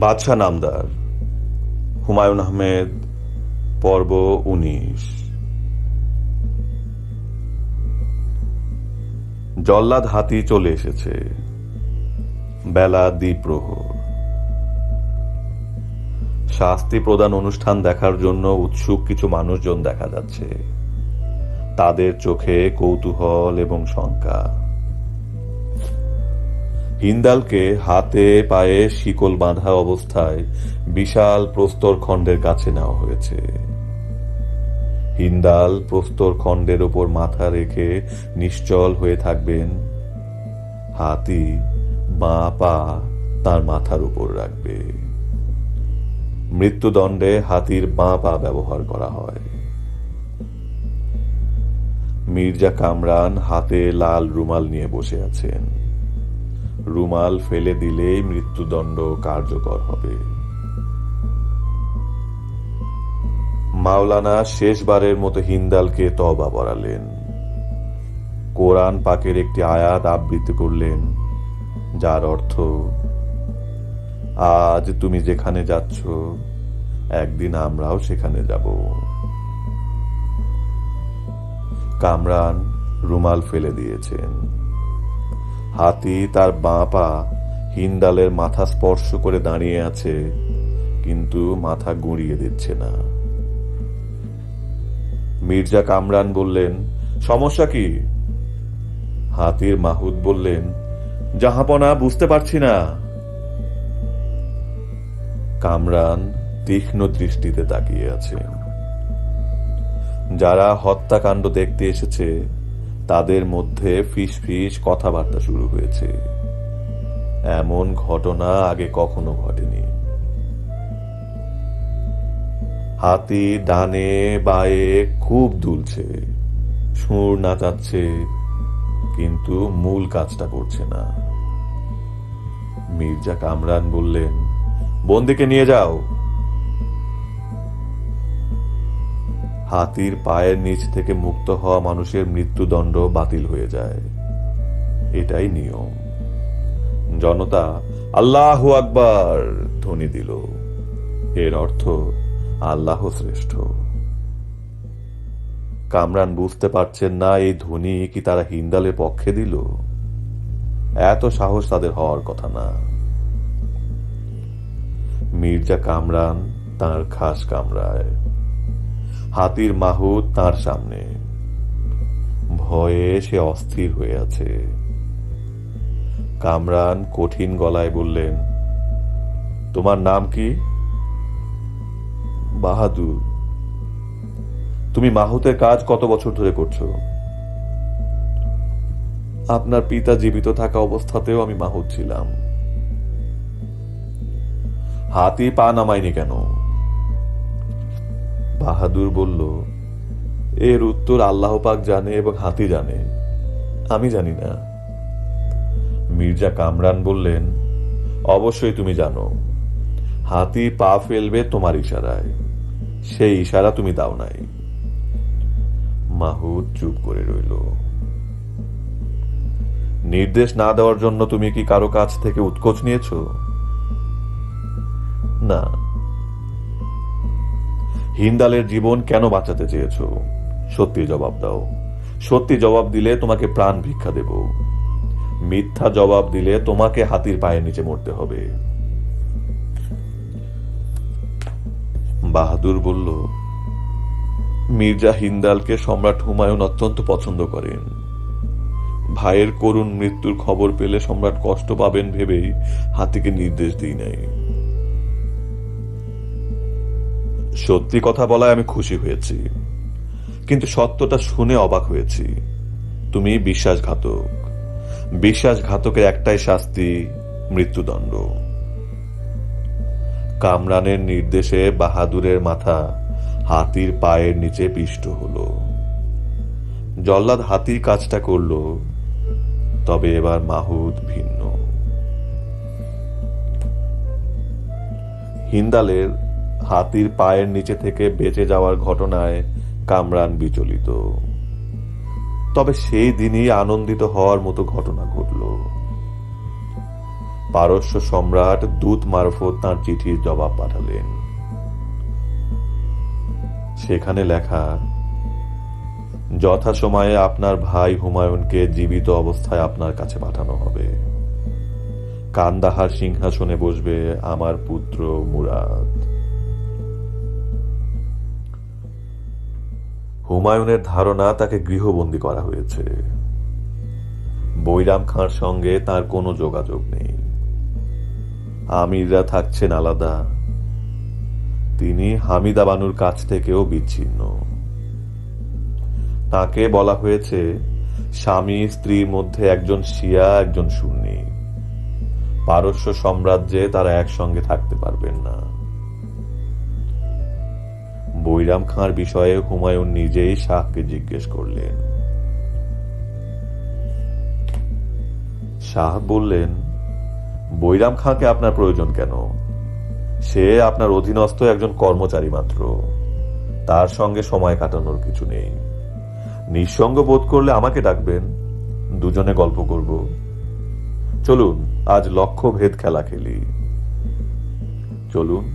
বাদশাহ নামদার হুমায়ুন আহমেদ পর্ব উনিশ। জল্লাদ হাতি চলে এসেছে। বেলা দ্বিপ্রহর। শাস্তি প্রদান অনুষ্ঠান দেখার জন্য উৎসুক কিছু মানুষজন দেখা যাচ্ছে। তাদের চোখে কৌতূহল এবং শঙ্কা। হিন্দালকে হাতে পায়ে শিকল বাঁধা অবস্থায় বিশাল প্রস্তর খণ্ডের কাছে নেওয়া হয়েছে। হিন্দাল প্রস্তর খণ্ডের ওপর মাথা রেখে নিশ্চল হয়ে থাকবেন হাতি। বাঁ পা তার মাথার উপর রাখবে। মৃত্যুদণ্ডে হাতির বাঁ পা ব্যবহার করা হয়। মির্জা কামরান হাতে লাল রুমাল নিয়ে বসে আছেন। রুমাল ফেলে দিলেই মৃত্যুদণ্ড কার্যকর হবে। মাওলানা শেষবারের মতো হিন্দালকে তবা বরালেন কোরআন পাকের একটি আয়াত আবৃত্তি করলেন। যার অর্থ, আজ তুমি যেখানে যাচ্ছ, একদিন আমরাও সেখানে যাব। কামরান রুমাল ফেলে দিয়েছেন। হাতি তার বাঁ পা হিন্দালের মাথা স্পর্শ করে দাঁড়িয়ে আছে, কিন্তু মাথা গুঁড়িয়ে দিচ্ছে না। মির্জা কামরান বললেন, সমস্যা কি? হাতির মাহুদ বললেন জাহাপনা বুঝতে পারছি না। কামরান তীক্ষ্ণ দৃষ্টিতে তাকিয়ে আছেন যারা হত্যাকাণ্ড দেখতে এসেছে, তাদের মধ্যে ফিস ফিস কথাবার্তা শুরু হয়েছে। এমন ঘটনা আগে কখনো ঘটেনি। হাতি ডানে বায়ে খুব দুলছে, সুর নাচাচ্ছে, কিন্তু মূল কাজটা করছে না। মির্জা কামরান বললেন, বন্দিকে নিয়ে যাও। হাতির পায়ের নিচ থেকে মুক্ত হওয়া মানুষের মৃত্যুদণ্ড বাতিল হয়ে যায়। এটাই নিয়ম। জনতা, আল্লাহ আকবার, ধ্বনি দিল। এর অর্থ, আল্লাহ শ্রেষ্ঠ। কামরান বুঝতে পারছেন না এই ধ্বনি কি তারা হিন্দালের পক্ষে দিল? এত সাহস তাদের হওয়ার কথা না। মির্জা কামরান তার খাস কামরায়। হাতির মাহুদ তার সামনে। ভয়ে সে অস্থির হয়ে আছে। কামরান কঠিন গলায় বললেন, তোমার নাম কি? বাহাদুর। তুমি মাহুতের কাজ কত বছর ধরে করছ? আপনার পিতা জীবিত থাকা অবস্থাতেও আমি মাহুত ছিলাম। হাতি পা নামায়নি কেন? বাহাদুর বলল, এর উত্তর আল্লাহ পাক জানে এবং হাতি জানে। আমি জানি না। মির্জা কামরান বললেন, অবশ্যই তুমি জানো, হাতি পা ফেলবে তোমার ইশারায়, সেই ইশারা তুমি দাও নাই। মাহুদ চুপ করে রইল। নির্দেশ না দেওয়ার জন্য তুমি কি কারও কাছ থেকে উৎকোচ নিয়েছ? না। হিন্দালের জীবন কেন বাঁচাতে চেয়েছ? সত্যি জবাব দাও। সত্যি জবাব দিলে তোমাকে প্রাণ ভিক্ষা দেব। মিথ্যা জবাব দিলে তোমাকে হাতির পায়ের নিচে মরতে হবে। বাহাদুর বলল, মির্জা হিন্দালকে সম্রাট হুমায়ুন অত্যন্ত পছন্দ করেন। ভাইয়ের করুণ মৃত্যুর খবর পেলে সম্রাট কষ্ট পাবেন ভেবেই হাতিকে নির্দেশ দিই নাই। সত্যি কথা বলায় আমি খুশি হয়েছি, কিন্তু সত্যটা শুনে অবাক হয়েছি। তুমি বিশ্বাসঘাতক। বিশ্বাসঘাতকের একটাই শাস্তি, মৃত্যুদণ্ড। কামরানের নির্দেশে বাহাদুরের মাথা হাতির পায়ের নিচে পিষ্ট হলো। জল্লাদ হাতির কাজটা করল তবে এবার মাহুদ ভিন্ন। হিন্দালের হাতির পায়ের নিচে থেকে বেঁচে যাওয়ার ঘটনায় কামরান বিচলিত। তবে সেই দিনই আনন্দিত হওয়ার মতো ঘটনা ঘটল। পারস্য সম্রাট দূত মারফত তাঁর চিঠির জবাব পাঠালেন। সেখানে লেখা যথাসময়ে আপনার ভাই হুমায়ুনকে জীবিত অবস্থায় আপনার কাছে পাঠানো হবে। কান্দাহার সিংহাসনে বসবে আমার পুত্র মুরাদ। হুমায়ুনের ধারণা তাকে গৃহবন্দী করা হয়েছে। বৈরাম খাঁর সঙ্গে তার কোনো যোগাযোগ নেই। আমিররা থাকছেন আলাদা। তিনি হামিদা বানুর কাছ থেকেও বিচ্ছিন্ন। তাকে বলা হয়েছে, স্বামী স্ত্রীর মধ্যে একজন শিয়া, একজন সুন্নি। পারস্য সাম্রাজ্যে তারা একসঙ্গে থাকতে পারবেন না। বৈরাম খাঁর বিষয়ে হুমায়ুন নিজেই শাহকে জিজ্ঞেস করলেন। শাহ বললেন, বৈরাম খাঁকে আপনার প্রয়োজন কেন? সে আপনার অধীনস্থ একজন কর্মচারী মাত্র। তার সঙ্গে সময় কাটানোর কিছু নেই। নিঃসঙ্গ বোধ করলে আমাকে ডাকবেন। দুজনে গল্প করব। চলুন, আজ লক্ষ্য ভেদ খেলা খেলি। চলুন।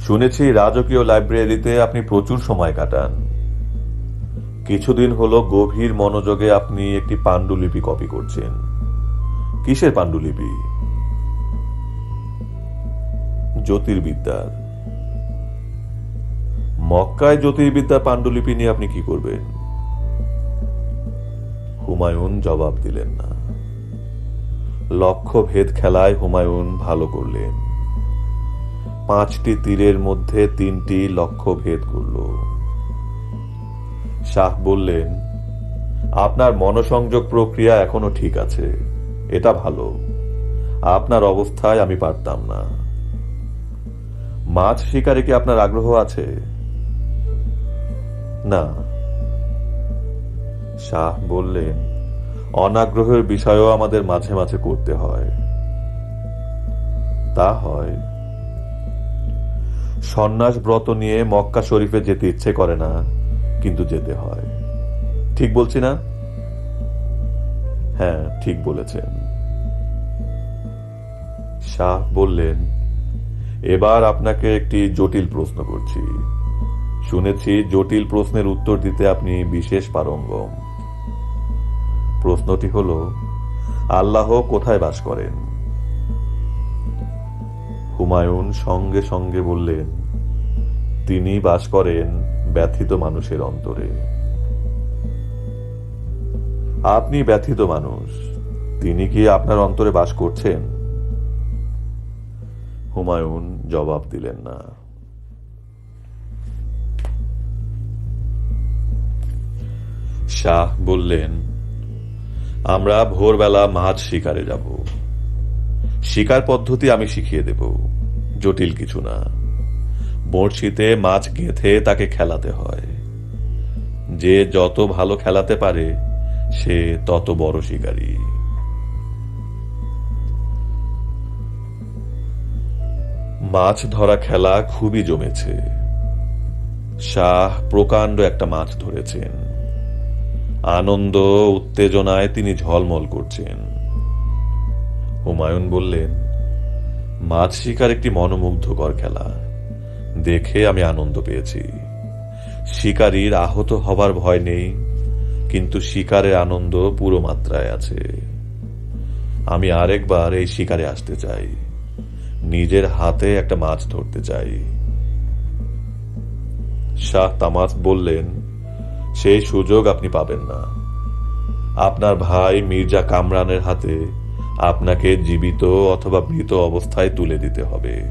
শুনেছি রাজকীয় লাইব্রেরিতে আপনি প্রচুর সময় কাটান। কিছুদিন হলো গভীর মনোযোগে আপনি একটি পাণ্ডুলিপি কপি করছেন। কিসের পাণ্ডুলিপি? জ্যোতির্বিদ্যার। মক্কায় জ্যোতির্বিদ্যার পাণ্ডুলিপি নিয়ে আপনি কি করবেন? হুমায়ুন জবাব দিলেন না। লক্ষ্য ভেদ খেলায় হুমায়ুন ভালো করলেন। পাঁচটি তীরের মধ্যে তিনটি লক্ষ্য ভেদ করল। শাহ বললেন, আপনার মনসংযোগ প্রক্রিয়া এখনও ঠিক আছে। এটা ভালো। আপনার অবস্থায় আমি পারতাম না। মাছ শিকারে কি আপনার আগ্রহ আছে? না। শাহ বললেন, অনাগ্রহের বিষয়ও আমাদের মাঝে মাঝে করতে হয়। তা হয়। সন্ন্যাস ব্রত নিয়ে মক্কা শরীফে যেতে ইচ্ছে করে না, কিন্তু যেতে হয়। ঠিক বলছি না? হ্যাঁ ঠিক বলেছেন। শাহ বললেন, এবার আপনাকে একটি জটিল প্রশ্ন করছি। শুনেছি জটিল প্রশ্নের উত্তর দিতে আপনি বিশেষ পারঙ্গম। প্রশ্নটি হল, আল্লাহ কোথায় বাস করেন? হুমায়ুন সঙ্গে সঙ্গে বললেন, তিনি বাস করেন ব্যথিত মানুষের অন্তরে। আপনি ব্যথিত মানুষ, তিনি কি আপনার অন্তরে বাস করছেন? হুমায়ুন জবাব দিলেন না। শাহ বললেন, আমরা ভোরবেলা মাছ শিকারে যাব। শিকার পদ্ধতি আমি শিখিয়ে দেব, জটিল কিছু না। বড়শিতে মাছ গেঁথে তাকে খেলাতে হয়। যে যত ভালো খেলাতে পারে, সে তত বড় শিকারী। মাছ ধরা খেলা খুবই জমেছে। শাহ প্রকাণ্ড একটা মাছ ধরেছেন। আনন্দ উত্তেজনায় তিনি ঝলমল করছেন। হুমায়ুন বললেন, মাছ শিকার একটি মনোমুগ্ধকর খেলা। দেখে আমি আনন্দ পেয়েছি। শিকারীর আহত হবার ভয় নেই, কিন্তু শিকারের আনন্দ পুরো মাত্রায় আছে। আমি আরেকবার এই শিকারে আসতে চাই। নিজের হাতে একটা মাছ ধরতে চাই। শাহ তামাস বললেন সেই সুযোগ আপনি পাবেন না। আপনার ভাই মির্জা কামরানের হাতে আপনাকে জীবিত অথবা মৃত অবস্থায় তুলে দিতে হবে।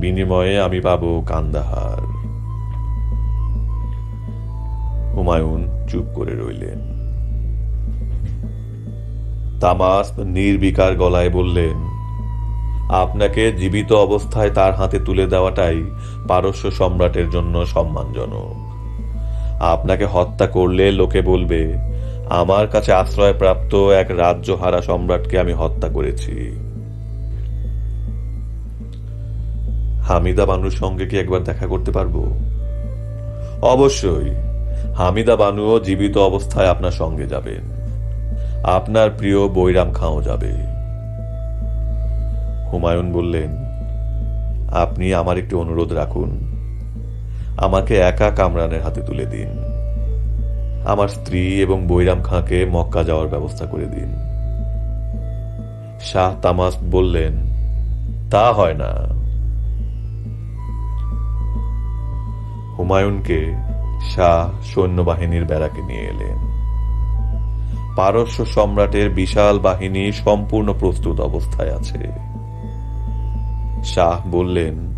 বিনিময়ে আমি পাব কান্দাহার। হুমায়ুন চুপ করে রইলেন। তামাস নির্বিকার গলায় বললেন, আপনাকে জীবিত অবস্থায় তার হাতে তুলে দেওয়াটাই পারস্য সম্রাটের জন্য সম্মানজনক। আপনাকে হত্যা করলে লোকে বলবে, আমার কাছে আশ্রয়প্রাপ্ত এক রাজ্যহারা সম্রাটকে আমি হত্যা করেছি। হামিদা বানুর সঙ্গে কি একবার দেখা করতে পারব? অবশ্যই। হামিদা বানুও জীবিত অবস্থায় আপনার সঙ্গে যাবেন। আপনার প্রিয় বৈরাম খাঁও যাবে। হুমায়ুন বললেন, আপনি আমার একটি অনুরোধ রাখুন। আমাকে একা কামরানের হাতে তুলে দিন। আমার স্ত্রী এবং বৈরাম খাঁকে মক্কা যাওয়ার ব্যবস্থা করে দিন। শাহ তামাস বললেন, তা হয় না। হুমায়ুনকে শাহ সৈন্যবাহিনীর বেড়াকে নিয়ে এলেন। পারস্য সম্রাটের বিশাল বাহিনী সম্পূর্ণ প্রস্তুত অবস্থায় আছে। শাহ বললেন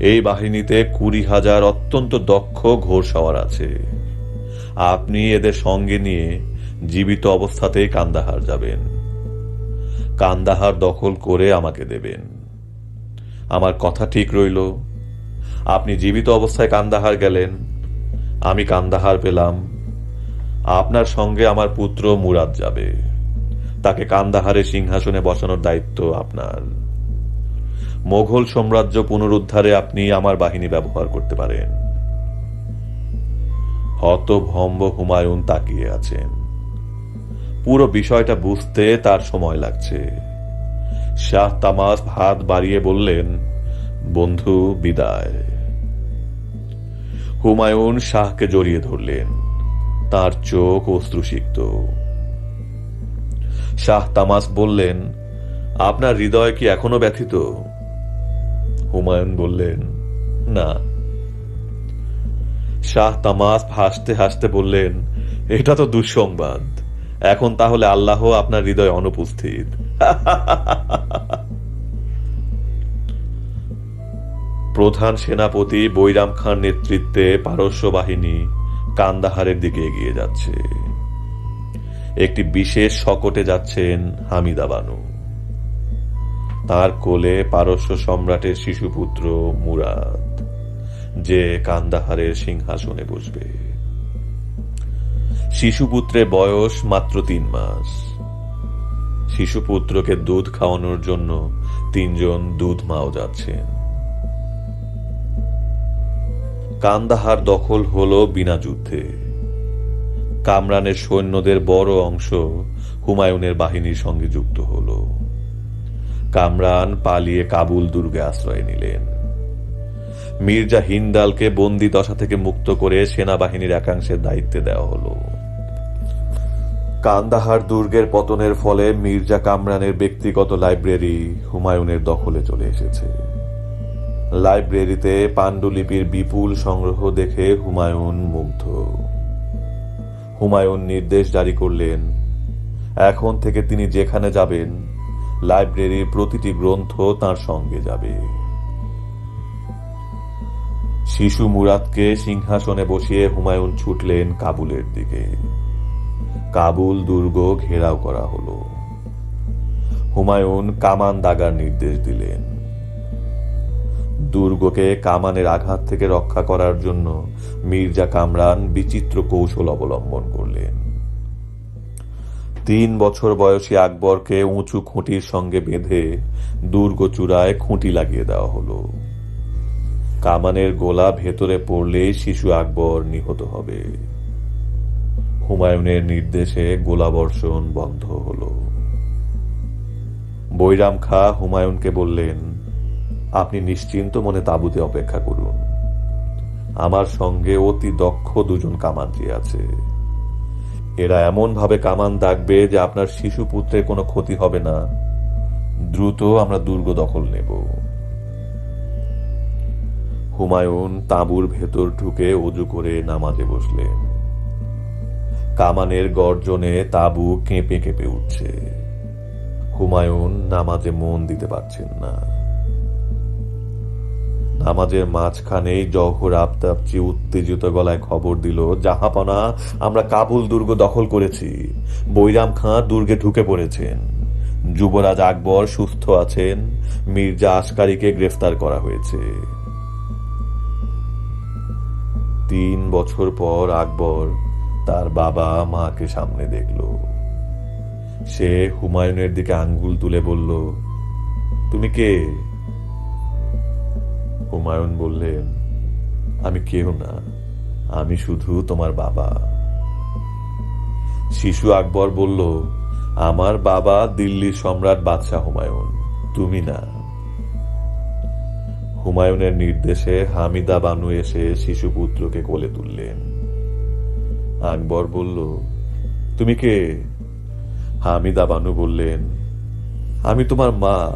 এই বাহিনীতে কুড়ি হাজার অত্যন্ত দক্ষ ঘোড়সওয়ার আছে। আপনি এদের সঙ্গে নিয়ে জীবিত অবস্থাতেই কান্দাহার যাবেন। কান্দাহার দখল করে আমাকে দেবেন। আমার কথা ঠিক রইল। আপনি জীবিত অবস্থায় কান্দাহার গেলেন। আমি কান্দাহার পেলাম। আপনার সঙ্গে আমার পুত্র মুরাদ যাবে। তাকে কান্দাহারের সিংহাসনে বসানোর দায়িত্ব আপনার। মোঘল সাম্রাজ্য পুনরুদ্ধারে আপনি আমার বাহিনী ব্যবহার করতে পারেন। হতভম্ব হুমায়ুন তাকিয়ে আছেন। পুরো বিষয়টা বুঝতে তার সময় লাগছে। শাহ তামাস হাত বাড়িয়ে বললেন, বন্ধু, বিদায়। হুমায়ুন শাহকে জড়িয়ে ধরলেন। তার চোখ অশ্রুসিক্ত। শাহ তামাস বললেন, আপনার হৃদয় কি এখনও ব্যথিত? হুমায়ুন বললেন, না। শাহ তামাস হাসতে হাসতে বললেন, এটা তো দুঃসংবাদ। এখন তাহলে আল্লাহ আপনার হৃদয় অনুপস্থিত। প্রধান সেনাপতি বৈরাম খান নেতৃত্বে পারস্য বাহিনী কান্দাহারের দিকে এগিয়ে যাচ্ছে। একটি বিশেষ শকটে যাচ্ছেন হামিদা বানু। তার কোলে পারস্য সম্রাটের শিশুপুত্র মুরাদ, যে কান্দাহারের সিংহাসনে বসবে। শিশুপুত্রের বয়স মাত্র তিন মাস। শিশুপুত্রকে দুধ খাওয়ানোর জন্য তিনজন দুধ মাও যাচ্ছেন। কান্দাহার দখল হলো বিনা যুদ্ধে। কামরানের সৈন্যদের বড় অংশ হুমায়ুনের বাহিনীর সঙ্গে যুক্ত হলো। কামরান পালিয়ে কাবুল দুর্গে আশ্রয় নিলেন। মির্জা হিন্দালকে বন্দি দশা থেকে মুক্ত করে সেনাবাহিনীর একাংশের দায়িত্বে দেওয়া হলো। কান্দাহার দুর্গের পতনের ফলে মির্জা কামরানের ব্যক্তিগত লাইব্রেরি হুমায়ুনের দখলে চলে এসেছে। লাইব্রেরিতে পাণ্ডুলিপির বিপুল সংগ্রহ দেখে হুমায়ুন মুগ্ধ। হুমায়ুন নির্দেশ জারি করলেন, এখন থেকে তিনি যেখানে যাবেন লাইব্রেরির প্রতিটি গ্রন্থ তার সঙ্গে যাবে। শিশু মুরাদকে সিংহাসনে বসিয়ে হুমায়ুন ছুটলেন কাবুলের দিকে। কাবুল, দুর্গ ঘেরাও করা হলো। হুমায়ুন কামান দাগার নির্দেশ দিলেন। দুর্গকে কামানের আঘাত থেকে রক্ষা করার জন্য মির্জা কামরান বিচিত্র কৌশল অবলম্বন করলেন। তিন বছর বয়সী আকবরকে উঁচু খুঁটির সঙ্গে বেঁধে দুর্গ চূড়ায় খুঁটি লাগিয়ে দেওয়া হলো। কামানের গোলা ভেতরে পড়লে শিশু আকবর নিহত হবে। হুমায়ুনের নির্দেশে গোলাবর্ষণ বন্ধ হলো। বৈরাম খা হুমায়ুনকে বললেন, আপনি নিশ্চিন্ত মনে তাঁবুতে অপেক্ষা করুন। আমার সঙ্গে অতি দক্ষ দুজন কামানজি আছে। এরা এমন ভাবে কামান দাগবে যে আপনার শিশু পুত্রের কোনো ক্ষতি হবে না। দ্রুত আমরা দুর্গ দখল নেব। হুমায়ুন তাঁবুর ভেতর ঢুকে অজু করে নামাজে বসলেন। কামানের গর্জনে তাঁবু কেঁপে কেঁপে উঠছে। হুমায়ুন নামাজে মন দিতে পারছেন না। নামাজের মাঝখানেই জহর আফতাবচি উত্তেজিত গলায় খবর দিল, জাহাপনা, আমরা কাবুল দুর্গ দখল করেছি। বৈরাম খাঁ দুর্গে ঢুকে পড়েছেন। যুবরাজ আকবর সুস্থ আছেন। মির্জা আসকারীকে গ্রেফতার করা হয়েছে। তিন বছর পর আকবর তার বাবা মাকে সামনে দেখল। সে হুমায়ুনের দিকে আঙ্গুল তুলে বলল, তুমি কে? হুমায়ুন বললেন, আমি কেউ না, আমি শুধু তোমার বাবা। শিশু আকবর বলল, আমার বাবা দিল্লির সম্রাট বাদশাহ হুমায়ুন, তুমি না। হুমায়ুনের নির্দেশে হামিদা বানু এসে শিশুপুত্রকে কোলে তুললেন। আকবর বলল, তুমি কে? হামিদা বানু বললেন, আমি তোমার মা।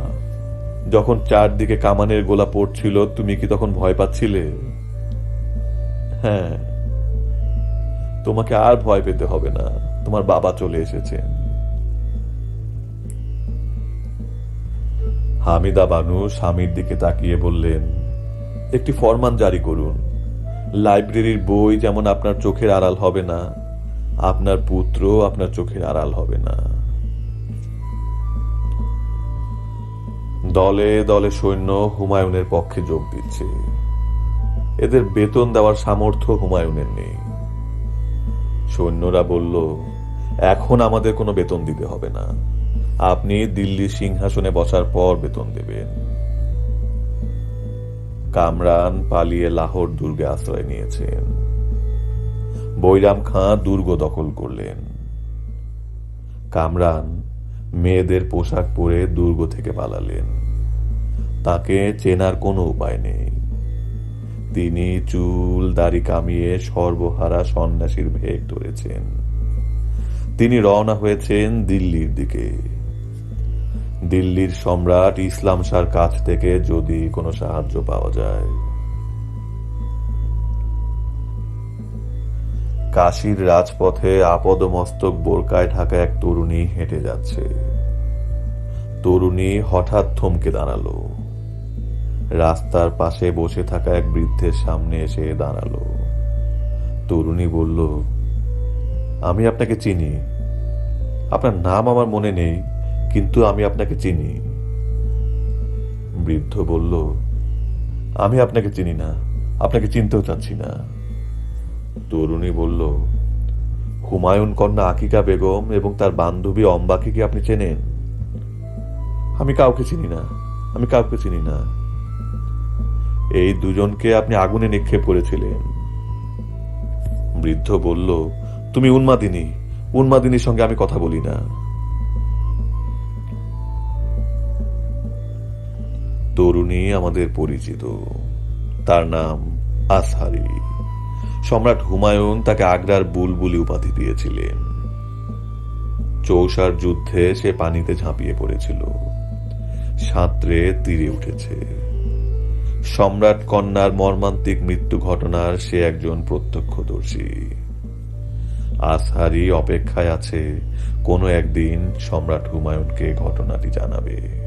যখন চারদিকে কামানের গোলা পড়ছিল, তুমি কি তখন ভয় পাচ্ছিলে? হ্যাঁ তোমাকে আর ভয় পেতে হবে না। তোমার বাবা চলে এসেছেন হামিদা বানু স্বামীর দিকে তাকিয়ে বললেন, একটি ফরমান জারি করুন। লাইব্রেরির বই যেমন আপনার চোখের আড়াল হবে না, আপনার পুত্র আপনার চোখের আড়াল হবে না। দলে দলে সৈন্য হুমায়ুনের পক্ষে যোগ দিচ্ছে। এদের বেতন দেওয়ার সামর্থ্য হুমায়ুনের নেই। সৈন্যরা বলল, এখন আমাদের কোনো বেতন দিতে হবে না। আপনি দিল্লির সিংহাসনে বসার পর বেতন দেবেন। কামরান পালিয়ে লাহোর দুর্গে আশ্রয় নিয়েছেন। বৈরাম খাঁ দুর্গ দখল করলেন। কামরান মেয়েদের পোশাক পরে দুর্গ থেকে পালালেন। তাকে চেনার কোনো উপায় নেই। তিনি চুল, দাড়ি কামিয়ে সর্বহারা সন্ন্যাসীর ভেগ ধরেছেন। তিনি রওনা হয়েছেন দিল্লির দিকে। দিল্লির সম্রাট ইসলাম শাহর কাছ থেকে যদি কোনো সাহায্য পাওয়া যায়। কাশীর রাজপথে আপদমস্তক বোরকায় ঢাকা এক তরুণী হেঁটে যাচ্ছে। তরুণী হঠাৎ থমকে দাঁড়াল। রাস্তার পাশে বসে থাকা এক বৃদ্ধের সামনে এসে দাঁড়াল। তরুণী বলল, আমি আপনাকে চিনি। আপনার নাম আমার মনে নেই, কিন্তু আমি আপনাকে চিনি। বৃদ্ধ বলল, আমি আপনাকে চিনি না, আপনাকে চিনতেও চাচ্ছি না। তরুণী বলল, হুমায়ুন কন্যা আকিকা বেগম এবং তার বান্ধবী অম্বাকে কি আপনি চেনেন? আমি কাউকে চিনি না, আমি কাউকে চিনি না। এই দুজনকে আপনি আগুনে নিক্ষেপ করেছিলেন। বৃদ্ধ বলল, তুমি উন্মাদিনী, উন্মাদিনীর সঙ্গে আমি কথা বলি না। তরুণী আমাদের পরিচিত, তার নাম আসহারি সম্রাট হুমায়ুন তাকে আগ্রার বুলবুলি উপাধি দিয়েছিলেন। চৌসার যুদ্ধে সে পানিতে ঝাঁপিয়ে পড়েছিল। সাঁতরে তীরে উঠেছে। সম্রাট কন্যার মর্মান্তিক মৃত্যু ঘটনার সে একজন প্রত্যক্ষদর্শী। আসহারি অপেক্ষায় আছে, কোনো একদিন সম্রাট হুমায়ুনকে ঘটনাটি জানাবে।